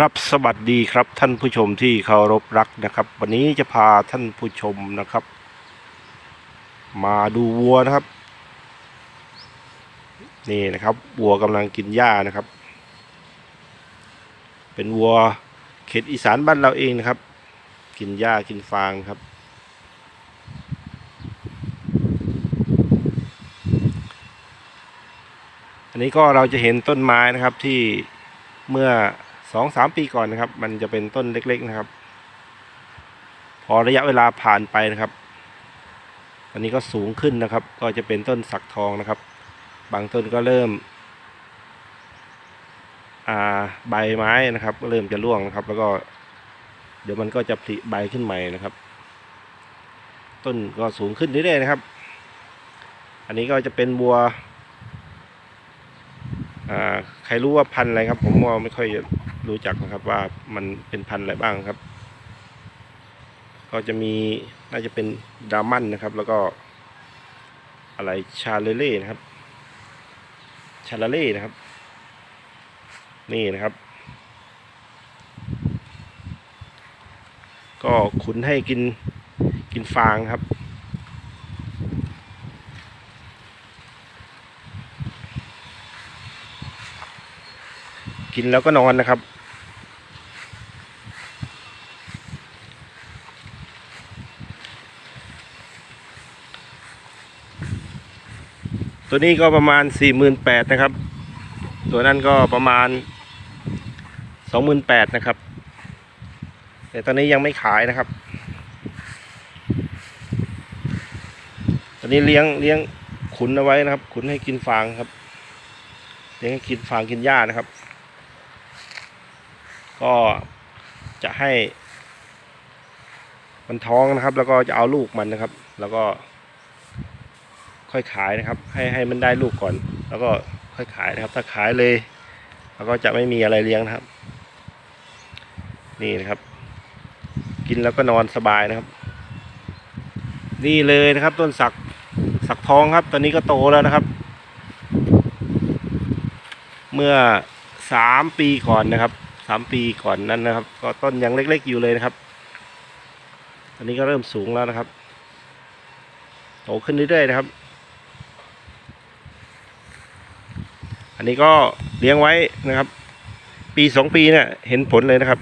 ครับสวัสดีครับท่านผู้ชมที่เคารพรักนะครับ วันนี้จะพาท่านผู้ชมนะครับ มาดูวัวนะครับ นี่นะครับวัวกำลังกินหญ้านะครับ เป็นวัวเขตอีสานบ้านเราเองนะครับ กินหญ้ากินฟางครับ อันนี้ก็เราจะเห็นต้นไม้นะครับที่เมื่อ สองสามปีก่อนนะครับ มันจะเป็นต้นเล็กๆนะครับ พอระยะเวลาผ่านไปนะครับ อันนี้ก็สูงขึ้นนะครับ ก็จะเป็นต้นสักทองนะครับ บางต้นก็เริ่มใบไม้นะครับก็เริ่มจะร่วงนะครับ แล้วก็เดี๋ยวมันก็จะผลิใบขึ้นใหม่นะครับ ต้นก็สูงขึ้นเรื่อยๆนะครับ อันนี้ก็จะเป็นบัวใครรู้ว่าพันธุ์อะไรครับ ผมว่าไม่ค่อย รู้จักนะครับว่ามันเป็นพันธุ์อะไรบ้างครับ ก็จะมีน่าจะเป็นดามันนะครับ แล้วก็อะไรชาเลเล่นะครับ ชาลาเล่นะครับ นี่นะครับ ก็ขุนให้กินกินฟางครับ กินแล้วก็นอนนะครับ ตัวนี้ก็ประมาณสี่หมื่นแปดนะครับ ตัวนั้นก็ประมาณสองหมื่นแปดนะครับ แต่ตอนนี้ยังไม่ขายนะครับ ตอนนี้เลี้ยงเลี้ยงขุนเอาไว้นะครับ ขุนให้กินฟางครับเลี้ยงให้กินฟางกินหญ้านะครับ ก็จะให้ มันท้องนะครับ แล้วก็จะเอาลูกมันนะครับ แล้วก็ ค่อยขายนะครับ ให้ให้มันได้ลูกก่อน แล้วก็ค่อยขายนะครับ ถ้าขายเลยเราก็จะไม่มีอะไรเลี้ยงนะครับ นี่นะครับ กินแล้วก็นอนสบายนะครับ นี่เลยนะครับ ต้นสักสักทองครับ ตอนนี้ก็โตแล้วนะครับ เมื่อสามปีก่อนนะครับ สามปีก่อนนั้นนะครับ ก็ต้นยังเล็ก ๆ อยู่เลยนะครับตอนนี้ก็เริ่มสูงแล้วนะครับ โตขึ้นเรื่อยๆนะครับ อันนี้ก็เลี้ยงไว้นะครับ ปีสองปีเนี่ยเห็นผลเลยนะครับ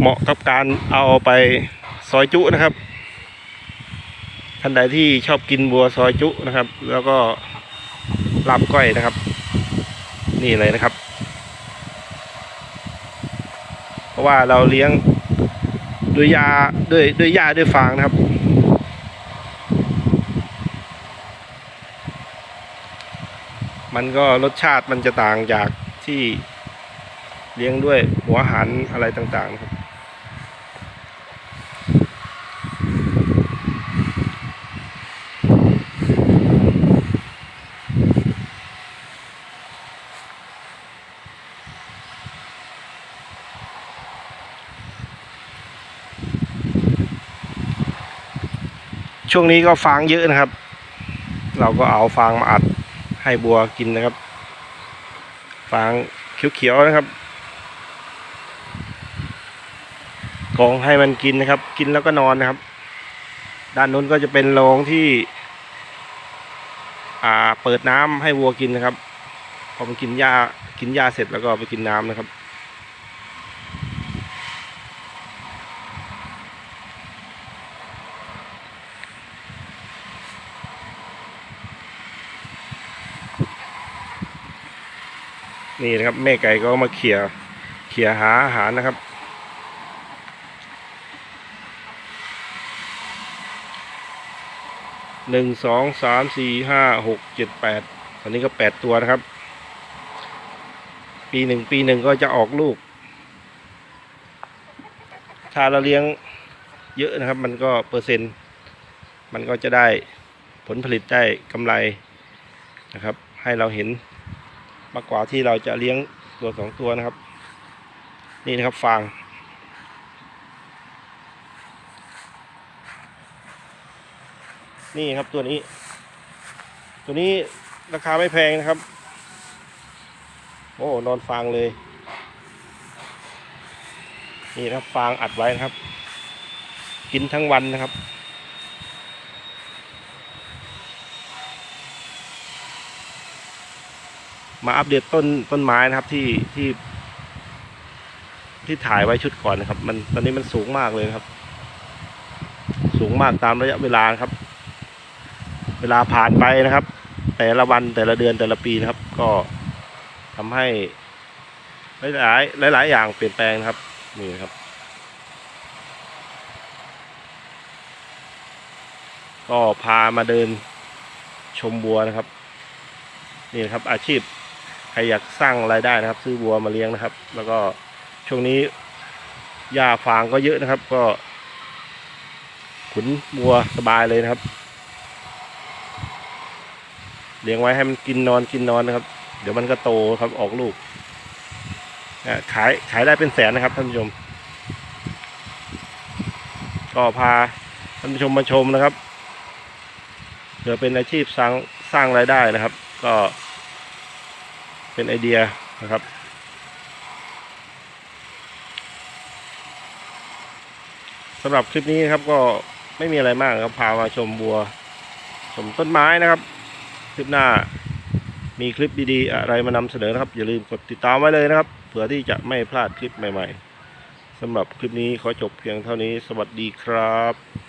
เหมาะกับการเอาไปซอยจุนะครับท่านใดที่ชอบกินบัวซอยจุนะครับ แล้วก็ ลาบก้อยนะครับ นี่เลยนะครับ เพราะว่าเราเลี้ยงด้วยยาด้วยด้วยยาด้วยฟางนะครับ มันก็รสชาติมันจะต่างจากที่เลี้ยงด้วยหัวหารอะไรต่างๆนะครับ ช่วงนี้ก็ฟางเยอะนะครับ เราก็เอาฟางมาอัดให้บัวกินนะครับ ฟางเขียวๆนะครับกองให้มันกินนะครับ กินแล้วก็นอนนะครับ ด้านนู้นก็จะเป็นโรงที่ อ่าเปิดน้ำให้วัวกินนะครับ พอมันกินหญ้ากินหญ้าเสร็จแล้วก็ไปกินน้ำนะครับ นี่นะครับ แม่ไก่ก็มาเขี่ยเขี่ยหาอาหารนะครับ หนึ่งสองสามสี่ห้าหกเจ็ดแปดตอนนี้ก็แปดตัวนะครับ ปีหนึ่งปีหนึ่งก็จะออกลูก ถ้าเราเลี้ยงเยอะนะครับ มันก็เปอร์เซ็นต์ มันก็จะได้ผลผลิตได้กำไรนะครับ ให้เราเห็น มากกว่าที่เราจะเลี้ยงตัวสองตัวนะครับ นี่นะครับฟางนี่ครับตัวนี้ ตัวนี้ราคาไม่แพงนะครับ โอ้นอนฟางเลย นี่นะครับฟางอัดไว้นะครับ กินทั้งวันนะครับ มาอัปเดตต้นต้นไม้นะครับที่ที่ ที่ถ่ายไว้ชุดก่อนนะครับ มันตอนนี้มันสูงมากเลยครับ สูงมากตามระยะเวลาครับ เวลาผ่านไปนะครับ แต่ละวันแต่ละเดือนแต่ละปีนะครับ ก็ทำให้หลายหลายหลายอย่างเปลี่ยนแปลงครับนี่ครับ ก็พามาเดินชมบัวนะครับ นี่นะครับอาชีพ รอยากสร้างรายได้นะครับ ซื้อบัวมาเลี้ยงนะครับ แล้วก็ช่วงนี้หญ้าฟางก็เยอะนะครับ ก็ ขุนบัวสบายเลยนะครับ เลี้ยงไว้ให้มันกินนอนกินนอนนะครับ เดี๋ยวมันก็โตครับออกลูกขายขายได้เป็นแสนนะครับท่านผู้ชม ก็พาท่านผู้ชมมาชมนะครับเผื่อเป็นอาชีพสร้างสร้างรายได้นะครับ ก็ เป็นไอเดียนะครับ สำหรับคลิปนี้นครับก็ไม่มีอะไรมากครับ พามาชมบัว ชมต้นไม้นะครับ คลิปหน้ามีคลิปดีๆ อะไรมานำเสนอนะครับ อย่าลืมกดติดตามไว้เลยนะครับ เผื่อที่จะไม่พลาดคลิปใหม่ ๆสำหรับคลิปนี้ขอจบเพียงเท่านี้ สวัสดีครับ